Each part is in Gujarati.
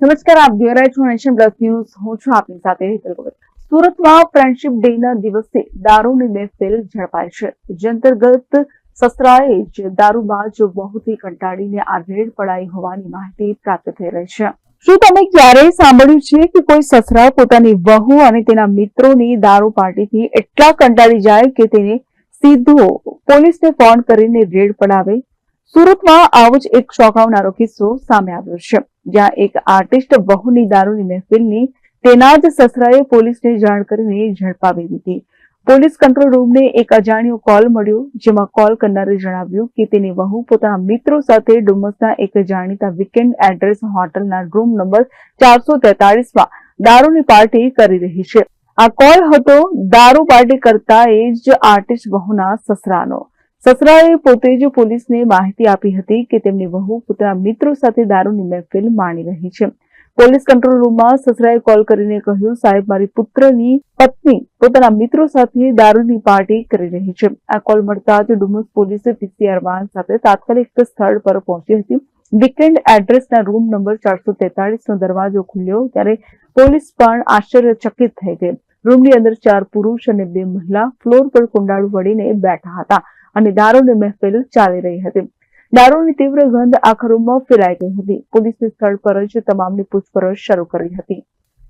નમસ્કાર, આપ જોઈ રહ્યા છો નેશન પ્લસ ન્યૂઝ હું છું આપની સાથે હેતલ ભગત. સુરતમાં ફ્રેન્ડશિપ ડે ના દિવસે દારૂની મહેફિલ ઝડપાઈ છે. જે અંતર્ગત સસરાએ જ દારૂમાં જ બહુથી કંટાળીને આ રેડ પડાઈ હોવાની માહિતી પ્રાપ્ત થઈ રહી છે. શું તમે ક્યારેય સાંભળ્યું છે કે કોઈ સસરા પોતાની વહુ અને તેના મિત્રોની દારૂ પાર્ટીથી એટલા કંટાળી જાય કે તેને સીધો પોલીસને ફોન કરીને રેડ પડાવે? સુરતમાં આવો જ એક ચોંકાવનારો કિસ્સો સામે આવ્યો છે. જ્યાં એક આર્ટિસ્ટ બહુની દારૂની મહેફિલની તેના જ સસરાએ પોલીસને જાણ કરીને ઝડપાવી દીધી. પોલીસ કંટ્રોલ રૂમને એક અજાણ્યો કોલ મળ્યો, જેમાં કોલ કરનારે જણાવ્યું કે તેની વહુ પોતાના મિત્રો સાથે ડુમસના એક જાણીતા વીકેન્ડ એડ્રેસ હોટલના રૂમ નંબર ચારસો તેતાળીસમાં દારૂની પાર્ટી કરી રહી છે. આ કોલ હતો દારૂ પાર્ટી કરતા એ જ આર્ટિસ્ટ વહુના સસરાનો. સસરાએ પોતે જ પોલીસને માહિતી આપી હતી કે તેમની વહુ પોતાના મિત્રો સાથે દારૂની મહેફિલ માણી રહી છે. પોલીસ કંટ્રોલ રૂમમાં સસરાએ કોલ કરીને કહ્યું, સાહેબ, મારી પુત્રની પત્ની પોતાના મિત્રો સાથે દારૂની પાર્ટી કરી રહી છે. આ કોલ મળતા જ ડુમસ પોલીસે પીસીઆર વાહન સાથે તાત્કાલિક સ્થળ પર પહોંચી હતી. વીકેન્ડ એડ્રેસના રૂમ નંબર ચારસો તેતાળીસનો દરવાજો ખુલ્યો ત્યારે પોલીસ પણ આશ્ચર્યચકિત થઈ ગઈ. રૂમની અંદર ચાર પુરુષ અને બે મહિલા ફ્લોર પર કુંડાળું વળીને બેઠા હતા. અને દારૂની મહેફિલ ચાલી રહી હતી. દારૂની તીવ્ર ગંધ આખા રૂમમાં ફેલાઈ ગઈ હતી. પોલીસે સ્થળ પર જ તમામની પૂછપરછ શરૂ કરી હતી.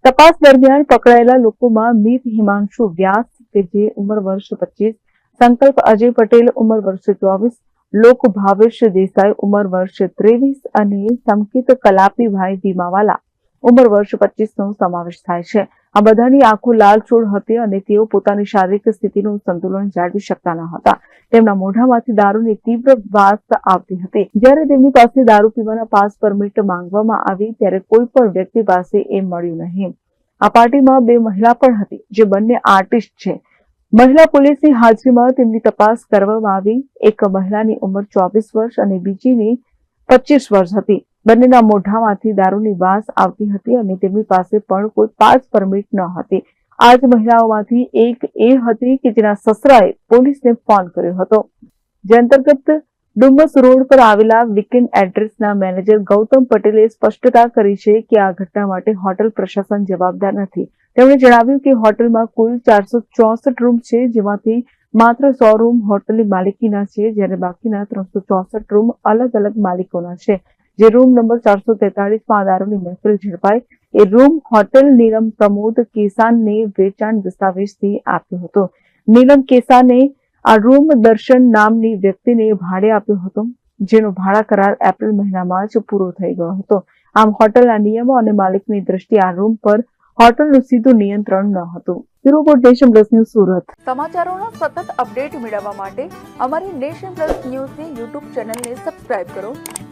તપાસ દરમિયાન પકડાયેલા લોકોમાં મીત, હિમાંશુ, વ્યાસ કે જે ઉંમર વર્ષ પચીસ, સંકલ્પ અજય પટેલ, ઉંમર વર્ષ ચોવીસ, લોક ભાવેશ દેસાઈ, ઉંમર વર્ષ ત્રેવીસ અને સંકિત કલાપીભાઈ વીમાવાલા ઉંમર વર્ષ પચીસ નો સમાવેશ થાય છે. આ બધાની આંખો લાલચોળ હતી અને તેઓ પોતાની શારીરિક સ્થિતિનું સંતુલન જાળવી શકતા ન હતા. તેમના મોઢામાંથી દારૂની તીવ્ર વાસ આવતી હતી. જ્યારે તેમની પાસે દારૂ પીવાના પાસ પરમિટ માંગવામાં આવી, ત્યારે કોઈ પણ વ્યક્તિ પાસે એ મળ્યું નહીં. આ પાર્ટીમાં બે મહિલા પણ હતી, જે બંને આર્ટિસ્ટ છે. મહિલા પોલીસની હાજરીમાં તેમની તપાસ કરવામાં આવી. એક મહિલાની ઉંમર ચોવીસ વર્ષ અને બીજીની પચીસ વર્ષ હતી. બંનેના મોઢામાંથી દારૂની વાસ આવતી હતી અને તેમની પાસે પણ કોઈ પાસ પરમિટ ન હતી. આ જ મહિલાઓમાંથી એક એ હતી કે જેના સસરાએ પોલીસને ફોન કર્યો હતો. જે અંતર્ગત ડુમસ રોડ પર આવેલા વીકેન્ડ એડ્રેસના મેનેજર ગૌતમ પટેલે સ્પષ્ટતા કરી છે કે આ ઘટના માટે હોટલ પ્રશાસન જવાબદાર નથી. તેમણે જણાવ્યું કે હોટલમાં કુલ ચારસો ચોસઠ રૂમ છે, જેમાંથી માત્ર સો રૂમ હોટલની માલિકીના છે, જ્યારે બાકીના ત્રણસો ચોસઠ રૂમ અલગ અલગ માલિકોના છે. જે રૂમ નંબર ચારસો તેતાળીસમાં દારૂની મહેફિલ ઝડપાઈ, એ રૂમ હોટેલ નીલમ પ્રમોદ કેસાનને વેચાણ દસ્તાવેજથી આપ્યો હતો. નીલમ કેસાને આ રૂમ દર્શન નામની વ્યક્તિને ભાડે આપ્યો હતો, જેનો ભાડા કરાર એપ્રિલ મહિનામાં જ પૂરો થઈ ગયો હતો. આમ હોટલના નિયમો અને માલિકની દ્રષ્ટિએ આ રૂમ પર હોટલનું સીધું નિયંત્રણ ન હતું. Report nation plus news Surat. સમાચારોના સતત અપડેટ મેળવવા માટે અમારી નેશન પ્લસ ન્યૂઝની યુટ્યુબ ચેનલને સબસ્ક્રાઇબ કરો.